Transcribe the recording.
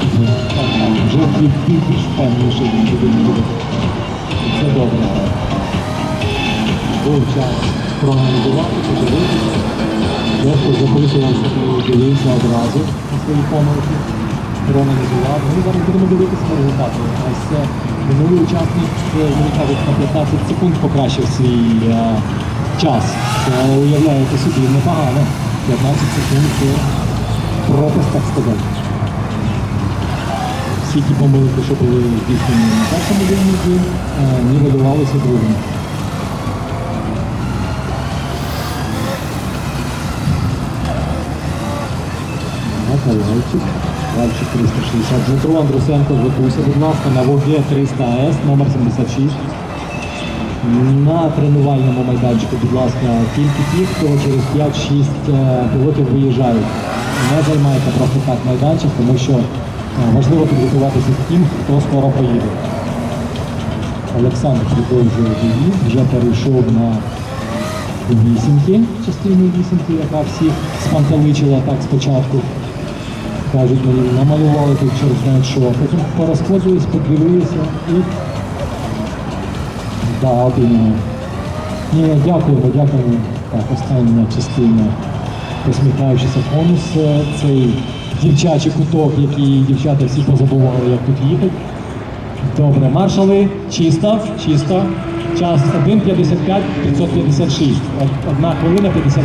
Вже бі- бі- більш впевненіше він буде. Це добре. Був час проаналізувати, подивитися. Дехто записувався дивився одразу на свої помилки. Проаналізував. Ми зараз будемо дивитися результати. Ось минулий учасник, мені кажуть, на 15 секунд покращив свій е, час. Це уявляєте собі непогано. 15 секунд це пропуск, так сказати. Всі ті помилки, що були здійснені на першому дільнику, нівелювалися другим. Лайчик 360. Дмитро Андрусенко, готуйся, будь ласка, на вогні 300 АЕС, номер 76. На тренувальному майданчику, будь ласка, тільки ті, хто через 5-6 е, пілотів виїжджають. Не займайте просто так майданчик, тому що важливо підготуватися з тим, хто скоро поїде. Олександр продовжує її, вже перейшов на вісімки, частину вісімки, яка всіх спантеличила так спочатку. Кажуть мені, намалювали тут через знає що. Потім порозходились, подивилися і Да, один. Ні, дякуємо, дякуємо. Так, остання частина. Посміхаючися конус. Е, Цей дівчачий куток, який дівчата всі позабували, як тут їхати. Добре, маршали, чисто, чисто. Час 1.55, 556. Одна хвилина 55.